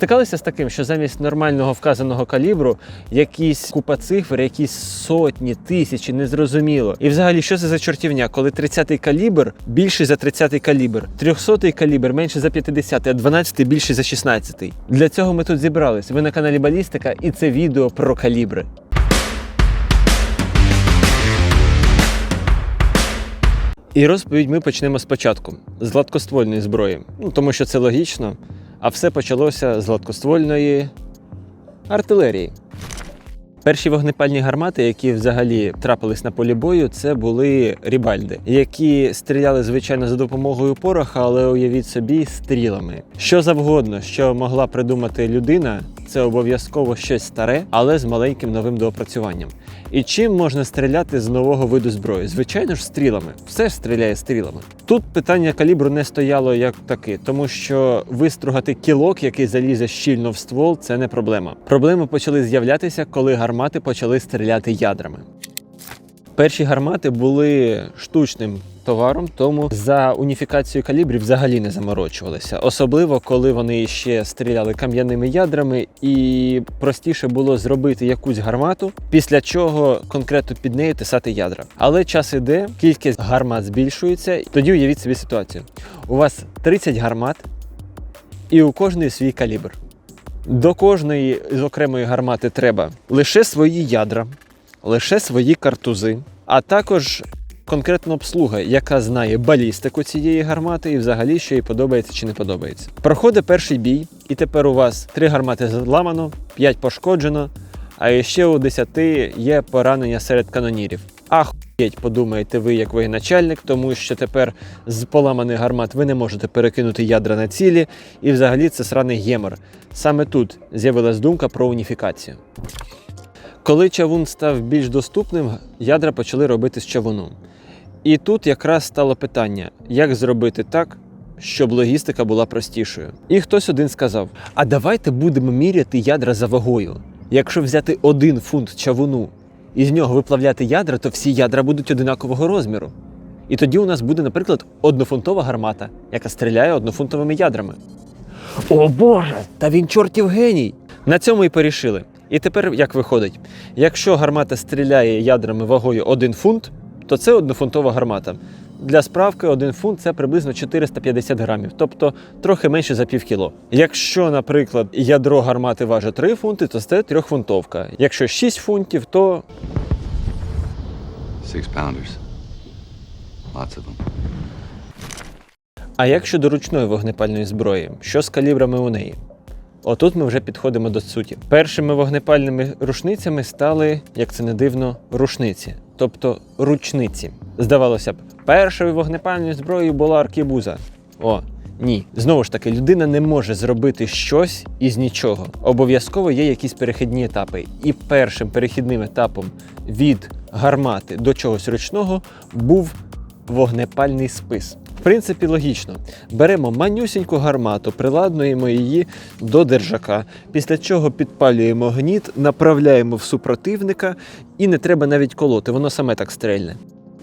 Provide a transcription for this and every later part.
Стикалися з таким, що замість нормального вказаного калібру якісь купа цифр, якісь сотні, тисячі, незрозуміло. І взагалі, що це за чортівня, коли 30-й калібр більший за 30-й калібр, 300-й калібр менше за 50-й, а 12-й більший за 16-й. Для цього ми тут зібрались. Ви на каналі Балістика, і це відео про калібри. І розповідь ми почнемо спочатку з гладкоствольної зброї. Ну, тому що це логічно. А все почалося з гладкоствольної артилерії. Перші вогнепальні гармати, які взагалі трапились на полі бою, це були рібальди, які стріляли звичайно за допомогою пороха, але уявіть собі стрілами. Що завгодно, що могла придумати людина, це обов'язково щось старе, але з маленьким новим доопрацюванням. І чим можна стріляти з нового виду зброї? Звичайно ж, стрілами. Все ж стріляє стрілами. Тут питання калібру не стояло як таки, тому що вистругати кілок, який залізе щільно в ствол, це не проблема. Проблеми почали з'являтися, коли гармати почали стріляти ядрами. Перші гармати були штучним товаром, тому за уніфікацію калібрів взагалі не заморочувалися. Особливо коли вони ще стріляли кам'яними ядрами, і простіше було зробити якусь гармату, після чого конкретно під нею тисати ядра. Але час іде, кількість гармат збільшується. Тоді уявіть собі ситуацію: у вас 30 гармат, і у кожної свій калібр. До кожної з окремої гармати треба лише свої ядра, лише свої картузи, а також конкретна обслуга, яка знає балістику цієї гармати і взагалі, що їй подобається чи не подобається. Проходить перший бій, і тепер у вас три гармати зламано, 5 пошкоджено, а ще у 10 є поранення серед канонірів. Ахуєть, подумаєте ви, як воєначальник, тому що тепер з поламаних гармат ви не можете перекинути ядра на цілі, і взагалі це сраний гемор. Саме тут з'явилась думка про уніфікацію. Коли чавун став більш доступним, ядра почали робити з чавуну. І тут якраз стало питання, як зробити так, щоб логістика була простішою. І хтось один сказав: а давайте будемо міряти ядра за вагою. Якщо взяти один фунт чавуну і з нього виплавляти ядра, то всі ядра будуть одинакового розміру. І тоді у нас буде, наприклад, однофунтова гармата, яка стріляє однофунтовими ядрами. О Боже! Та він чортів геній! На цьому і порішили. І тепер як виходить? Якщо гармата стріляє ядрами вагою 1 фунт, то це однофунтова гармата. Для справки 1 фунт це приблизно 450 грамів, тобто трохи менше за пів кіло. Якщо, наприклад, ядро гармати важить 3 фунти, то це трьохфунтовка. Якщо 6 фунтів, то Six pounders. Lots of them. А як щодо ручної вогнепальної зброї, що з калібрами у неї? Отут ми вже підходимо до суті. Першими вогнепальними рушницями стали, як це не дивно, рушниці, тобто ручниці. Здавалося б, першою вогнепальною зброєю була аркібуза. О, ні, знову ж таки, людина не може зробити щось із нічого. Обов'язково є якісь перехідні етапи. І першим перехідним етапом від гармати до чогось ручного був вогнепальний спис. В принципі, логічно. Беремо манюсіньку гармату, приладнуємо її до держака, після чого підпалюємо гніт, направляємо в супротивника і не треба навіть колоти, воно саме так стрельне.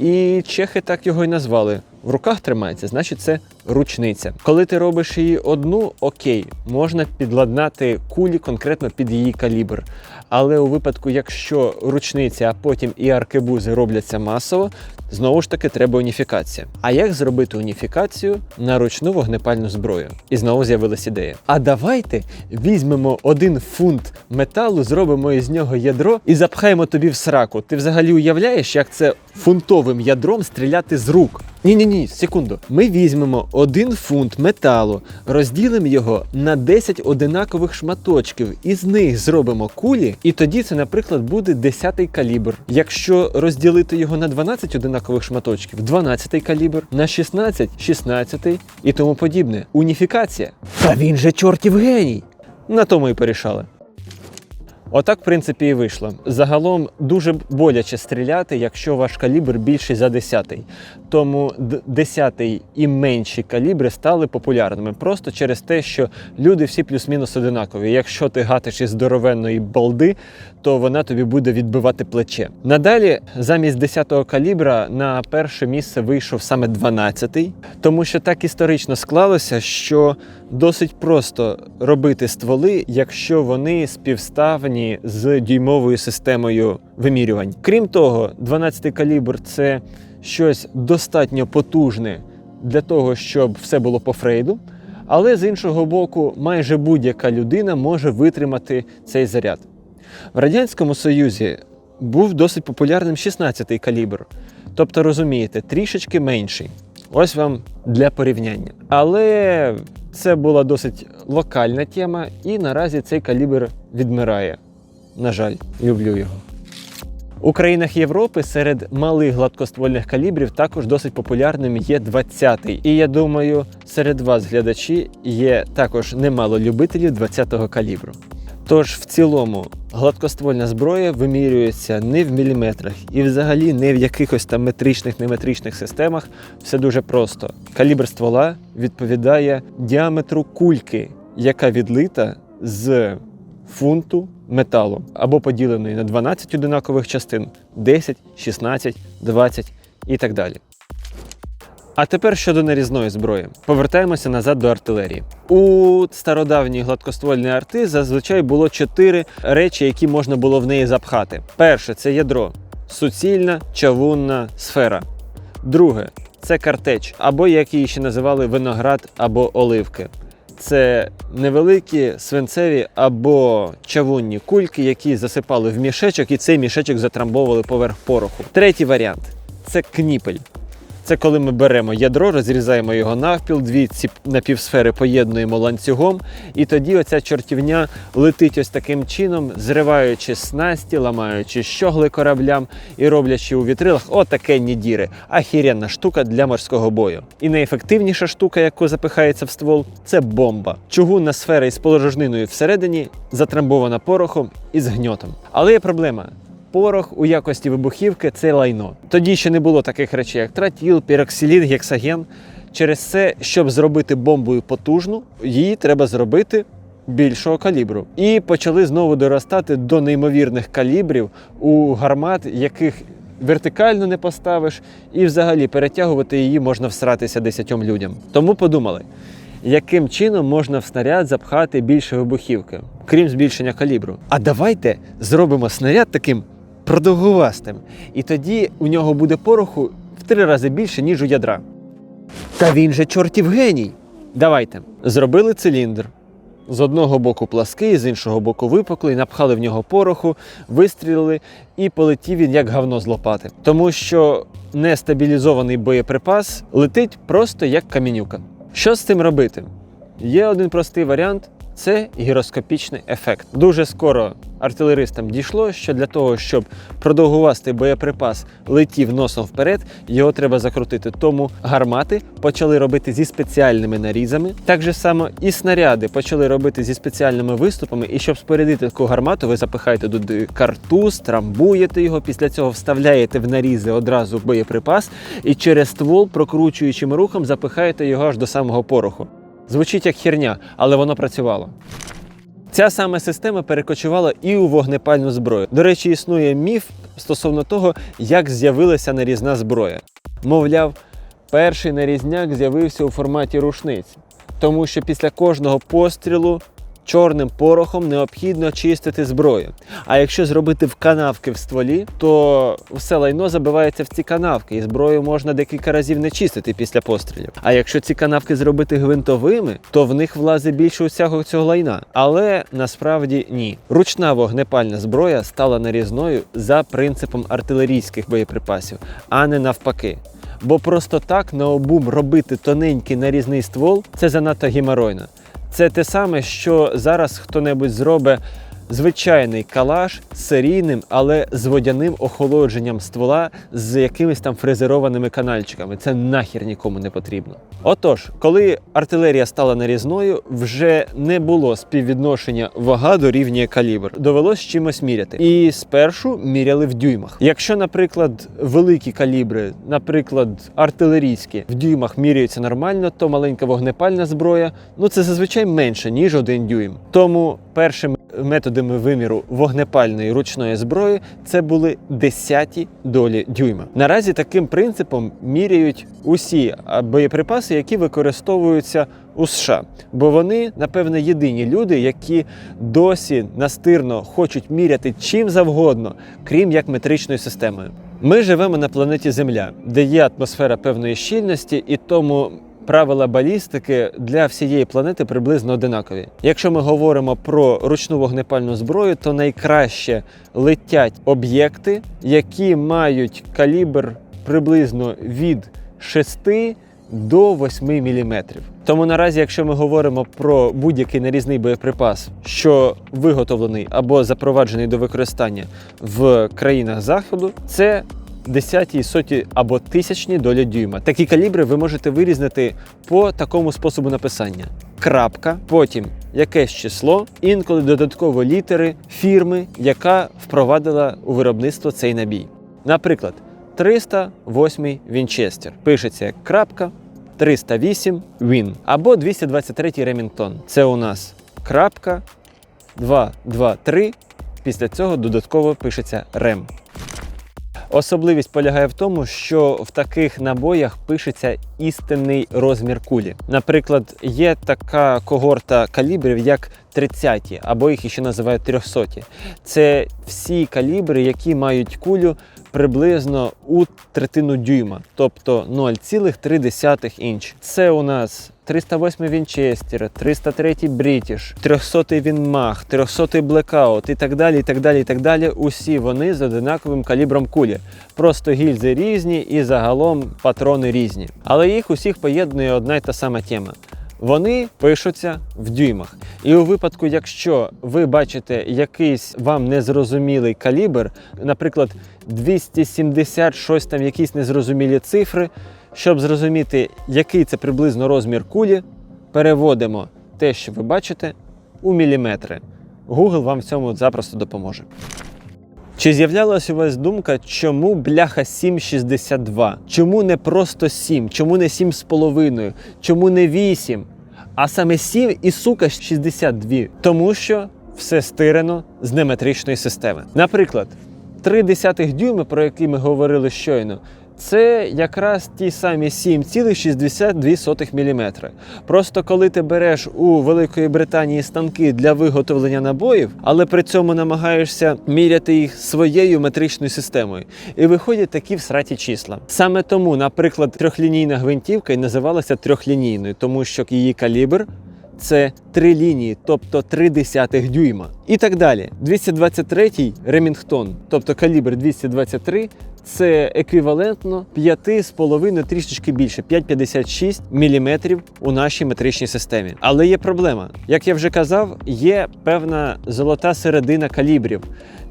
І чехи так його й назвали. В руках тримається, значить це ручниця. Коли ти робиш її одну, окей, можна підладнати кулі конкретно під її калібр. Але у випадку, якщо ручниця, а потім і аркебузи робляться масово, знову ж таки треба уніфікація. А як зробити уніфікацію на ручну вогнепальну зброю? І знову з'явилась ідея. А давайте візьмемо один фунт металу, зробимо із нього ядро і запхаємо тобі в сраку. Ти взагалі уявляєш, як це фунтовим ядром стріляти з рук? Ні, ні, ні, секунду. Ми візьмемо один фунт металу, розділимо його на 10 одинакових шматочків, і з них зробимо кулі, і тоді це, наприклад, буде 10-й калібр. Якщо розділити його на 12 одинакових шматочків, 12-й калібр, на 16 16 і тому подібне. Уніфікація. Та він же чортів геній! На тому і порішали. Отак, в принципі, і вийшло. Загалом дуже боляче стріляти, якщо ваш калібр більший за 10. Тому 10 і менші калібри стали популярними просто через те, що люди всі плюс-мінус одинакові. Якщо ти гатиш із здоровенної балди, то вона тобі буде відбивати плече. Надалі, замість 10-го калібра, на перше місце вийшов саме 12-й, тому що так історично склалося, що досить просто робити стволи, якщо вони співставні з дюймовою системою вимірювань. Крім того, 12-й калібр це щось достатньо потужне для того, щоб все було по фрейду. Але з іншого боку, майже будь-яка людина може витримати цей заряд. В Радянському Союзі був досить популярним 16-й калібр. Тобто, розумієте, трішечки менший. Ось вам для порівняння. Але це була досить локальна тема, і наразі цей калібр відмирає. На жаль, люблю його. У країнах Європи серед малих гладкоствольних калібрів також досить популярним є 20-й. І я думаю, серед вас, глядачі, є також немало любителів 20-го калібру. Тож, в цілому, гладкоствольна зброя вимірюється не в міліметрах і взагалі не в якихось там метричних, неметричних системах. Все дуже просто. Калібр ствола відповідає діаметру кульки, яка відлита з фунту металу або поділеної на 12 одинакових частин 10, 16, 20 і так далі. А тепер щодо нарізної зброї. Повертаємося назад до артилерії. У стародавній гладкоствольній арти зазвичай було чотири речі, які можна було в неї запхати. Перше це ядро, суцільна чавунна сфера. Друге це картеч, або як її ще називали виноград або оливки. Це невеликі свинцеві або чавунні кульки, які засипали в мішечок, і цей мішечок затрамбовували поверх пороху. Третій варіант це кніпель. Це коли ми беремо ядро, розрізаємо його навпіл, дві ці напівсфери поєднуємо ланцюгом, і тоді оця чортівня летить ось таким чином, зриваючи снасті, ламаючи щогли кораблям і роблячи у вітрилах отакенні діри. Ахіренна штука для морського бою. І найефективніша штука, яку запихається в ствол, це бомба. Чугунна сфера із положожниною всередині затрамбована порохом і з гньотом. Але є проблема. Порох у якості вибухівки це лайно. Тоді ще не було таких речей, як тротіл, піроксилін, гексаген. Через це, щоб зробити бомбою потужну, її треба зробити більшого калібру. І почали знову доростати до неймовірних калібрів у гармат, яких вертикально не поставиш, і взагалі перетягувати її можна всратися десятьом людям. Тому подумали. Яким чином можна в снаряд запхати більше вибухівки, крім збільшення калібру? А давайте зробимо снаряд таким продовгувастим, і тоді у нього буде пороху в три рази більше, ніж у ядра. Та він же чортів геній. Давайте. Зробили циліндр. З одного боку плаский, з іншого боку випуклий, напхали в нього пороху, вистрілили і полетів він як говно з лопати. Тому що нестабілізований боєприпас летить просто як камінюка. Що з цим робити? Є один простий варіант це гіроскопічний ефект. Дуже скоро артилеристам дійшло, що для того, щоб продовгувастий боєприпас летів носом вперед, його треба закрутити. Тому гармати почали робити зі спеціальними нарізами. Так же само і снаряди почали робити зі спеціальними виступами. І щоб спорядити таку гармату, ви запихаєте туди картуз, трамбуєте його. Після цього вставляєте в нарізи одразу боєприпас і через ствол, прокручуючим рухом, запихаєте його аж до самого пороху. Звучить як херня, але воно працювало. Ця саме система перекочувала і у вогнепальну зброю. До речі, існує міф стосовно того, як з'явилася нарізна зброя. Мовляв, перший нарізняк з'явився у форматі рушниць, тому що після кожного пострілу чорним порохом необхідно чистити зброю. А якщо зробити в канавки в стволі, то все лайно забивається в ці канавки, і зброю можна декілька разів не чистити після пострілів. А якщо ці канавки зробити гвинтовими, то в них влазить більше усього цього лайна. Але насправді ні. Ручна вогнепальна зброя стала нарізною за принципом артилерійських боєприпасів, а не навпаки. Бо просто так на обум робити тоненький нарізний ствол це занадто геморойно. Це те саме, що зараз хто-небудь зробить звичайний калаш з серійним, але з водяним охолодженням ствола з якимись там фрезерованими канальчиками. Це нахер нікому не потрібно. Отож, коли артилерія стала нарізною, вже не було співвідношення вага дорівнює калібр. Довелось чимось міряти. І спершу міряли в дюймах. Якщо, наприклад, великі калібри, наприклад, артилерійські, в дюймах міряються нормально, то маленька вогнепальна зброя, ну це зазвичай менше, ніж один дюйм. Тому першими методами виміру вогнепальної ручної зброї це були десяті долі дюйма. Наразі таким принципом міряють усі боєприпаси, які використовуються у США, бо вони, напевне, єдині люди, які досі настирно хочуть міряти чим завгодно, крім як метричною системою. Ми живемо на планеті Земля, де є атмосфера певної щільності, і тому правила балістики для всієї планети приблизно одинакові. Якщо ми говоримо про ручну вогнепальну зброю, то найкраще летять об'єкти, які мають калібр приблизно від 6 до 8 мм. Тому наразі, якщо ми говоримо про будь-який нарізний боєприпас, що виготовлений або запроваджений до використання в країнах заходу, це десяті, соті або тисячні долі дюйма. Такі калібри ви можете вирізнити по такому способу написання: крапка, потім якесь число, інколи додатково літери фірми, яка впровадила у виробництво цей набій. Наприклад, 308 Вінчестер пишеться як крапка, 308 Він або 223 Ремінгтон. Це у нас крапка 223. Після цього додатково пишеться рем. Особливість полягає в тому, що в таких набоях пишеться істинний розмір кулі. Наприклад, є така когорта калібрів, як 30 або їх ще називають 300. Це всі калібри, які мають кулю приблизно у третину дюйма, тобто 0,3 інч. Це у нас 308 Вінчестер, 303 Брітіш, 300 Вінмах, 300 Blackout і так далі. і так далі, і так далі. Усі вони з одинаковим калібром кулі. Просто гільзи різні і загалом патрони різні. Але їх усіх поєднує одна й та сама тема. Вони пишуться в дюймах. І у випадку, якщо ви бачите якийсь вам незрозумілий калібр, наприклад, 270 щось там, якісь незрозумілі цифри, щоб зрозуміти, який це приблизно розмір кулі, переводимо те, що ви бачите, у міліметри. Google вам в цьому запросто допоможе. Чи з'являлась у вас думка, чому бляха 7,62? Чому не просто 7? Чому не 7,5? Чому не 8? А саме 7 і сука 62? Тому що все стирено з неметричної системи. Наприклад, 3 десятих дюйми, про які ми говорили щойно, це якраз ті самі 7,62 мм. Просто коли ти береш у Великої Британії станки для виготовлення набоїв, але при цьому намагаєшся міряти їх своєю метричною системою, і виходять такі всраті числа. Саме тому, наприклад, трьохлінійна гвинтівка і називалася трьохлінійною, тому що її калібр це три лінії, тобто 3 десятих дюйма. І так далі. 223-й Ремінгтон, тобто калібр 223, це еквівалентно 5,5 трішечки більше, 5,56 мм у нашій метричній системі. Але є проблема. Як я вже казав, є певна золота середина калібрів,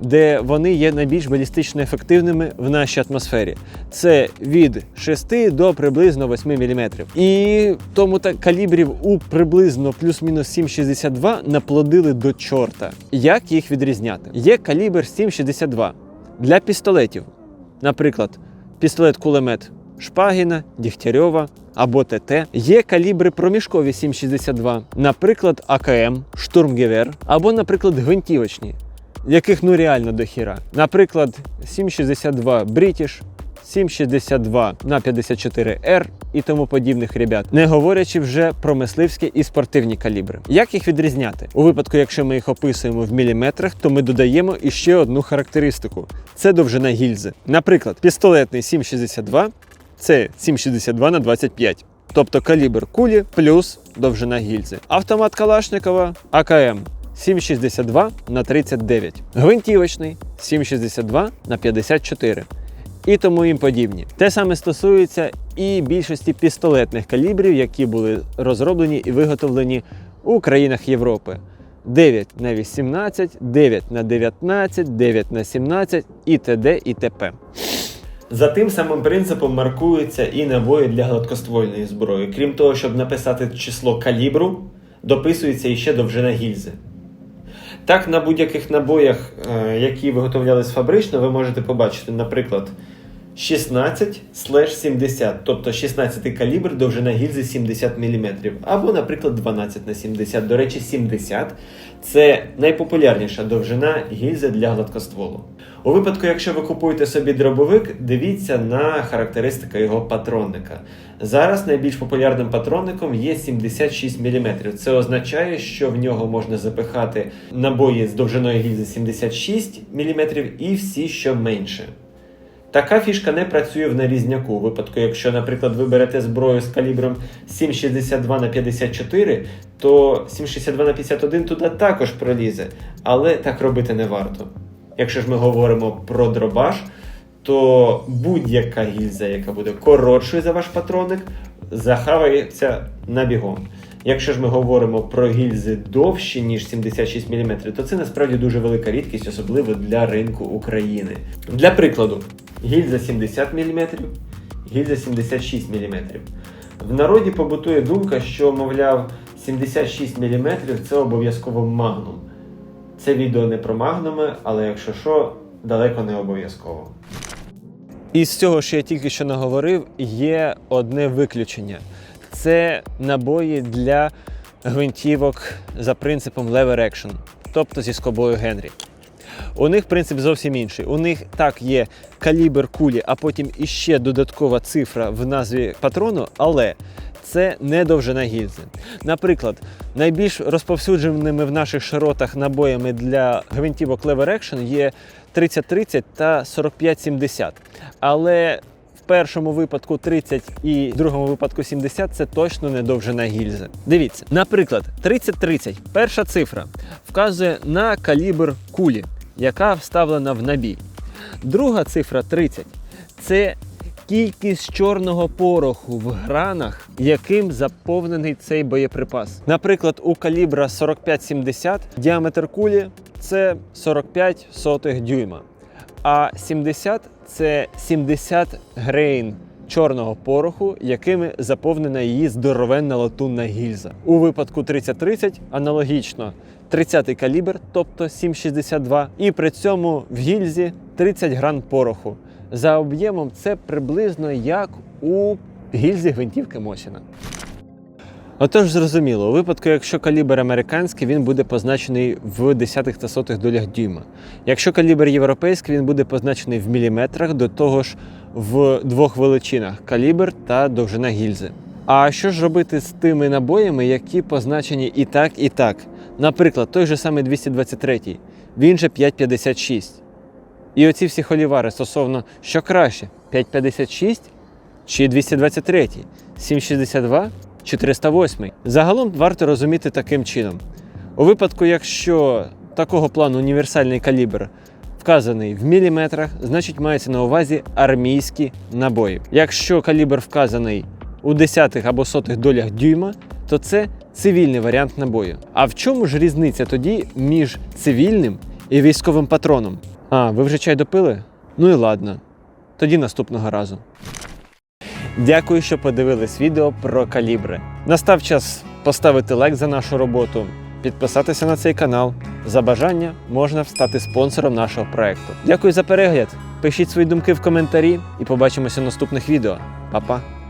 де вони є найбільш балістично ефективними в нашій атмосфері. Це від 6 до приблизно 8 мм. І тому так калібрів у приблизно плюс-мінус 7,62 наплодили до чорта. Як їх відрізняти? Є калібр 7,62 для пістолетів. Наприклад, пістолет-кулемет Шпагіна, Дігтярьова або ТТ. Є калібри проміжкові 7,62, наприклад, АКМ, Штурмгевер, або, наприклад, гвинтівочні, яких ну реально дохіра. Наприклад, 7,62 British, 7,62 на 54R і тому подібних ребят, не говорячи вже про мисливські і спортивні калібри. Як їх відрізняти? У випадку, якщо ми їх описуємо в міліметрах, то ми додаємо іще одну характеристику: це довжина гільзи. Наприклад, пістолетний 7,62 це 7,62 на 25. Тобто калібр кулі плюс довжина гільзи. Автомат Калашникова АКМ 7,62 на 39. Гвинтівочний 7,62 на 54 і тому їм подібні. Те саме стосується і більшості пістолетних калібрів, які були розроблені і виготовлені у країнах Європи. 9 на 18, 9 на 19, 9 на 17 і т.д. і т.п. За тим самим принципом маркуються і набої для гладкоствольної зброї. Крім того, щоб написати число калібру, дописується іще довжина гільзи. Так, на будь-яких набоях, е, які виготовлялись фабрично, ви можете побачити, наприклад, 16 70, тобто 16 калібр, довжина гільзи 70 мм, або, наприклад, 12 на 70. До речі, 70 це найпопулярніша довжина гільзи для гладкостволу. У випадку, якщо ви купуєте собі дробовик, дивіться на характеристики його патронника. Зараз найбільш популярним патронником є 76 мм. Це означає, що в нього можна запихати набої з довжиною гільзи 76 мм і всі, що менше. Така фішка не працює в нарізняку. У випадку, якщо, наприклад, ви берете зброю з калібром 7,62 на 54, то 7,62 на 51 туди також пролізе, але так робити не варто. Якщо ж ми говоримо про дробаш, то будь-яка гільза, яка буде коротшою за ваш патронник, захавається на бігом. Якщо ж ми говоримо про гільзи довші, ніж 76 мм, то це насправді дуже велика рідкість, особливо для ринку України. Для прикладу, гільза 70 мм, гільза 76 мм. В народі побутує думка, що, мовляв, 76 мм це обов'язково магнум. Це відео не про магнуми, але якщо що, далеко не обов'язково. Із цього, що я тільки що наговорив, є одне виключення: це набої для гвинтівок за принципом lever action, тобто зі скобою Генрі. У них принцип зовсім інший. У них так є калібр кулі, а потім іще додаткова цифра в назві патрону, але це не довжина гільзи. Наприклад, найбільш розповсюдженими в наших широтах набоями для гвинтівок Lever Action є 30-30 та 45-70. Але першому випадку 30 і в другому випадку 70 це точно не довжина гільзи. Дивіться, наприклад, 30-30, перша цифра вказує на калібр кулі, яка вставлена в набій. Друга цифра 30 це кількість чорного пороху в гранах, яким заповнений цей боєприпас. Наприклад, у калібра 45-70 діаметр кулі це 45 сотих дюйма, а 70 це 70 грейн чорного пороху, якими заповнена її здоровенна латунна гільза. У випадку 30-30 аналогічно 30-й калібр, тобто 7,62, і при цьому в гільзі 30 гран пороху. За об'ємом це приблизно як у гільзі гвинтівки Мосіна. Отож, зрозуміло, у випадку, якщо калібр американський, він буде позначений в десятих та сотих долях дюйма. Якщо калібр європейський, він буде позначений в міліметрах, до того ж в двох величинах калібр та довжина гільзи. А що ж робити з тими набоями, які позначені і так, і так? Наприклад, той же самий 223, він же 5,56. І оці всі холівари стосовно що краще: 5,56 чи 223, 7,62 чи 308. Загалом варто розуміти таким чином. У випадку, якщо такого плану універсальний калібр вказаний в міліметрах, значить мається на увазі армійські набої. Якщо калібр вказаний у десятих або сотих долях дюйма, то це цивільний варіант набою. А в чому ж різниця тоді між цивільним і військовим патроном? А, ви вже чай допили? Ну і ладно. Тоді наступного разу. Дякую, що подивились відео про калібри. Настав час поставити лайк за нашу роботу, підписатися на цей канал. За бажання можна стати спонсором нашого проекту. Дякую за перегляд. Пишіть свої думки в коментарі і побачимося в наступних відео. Па-па!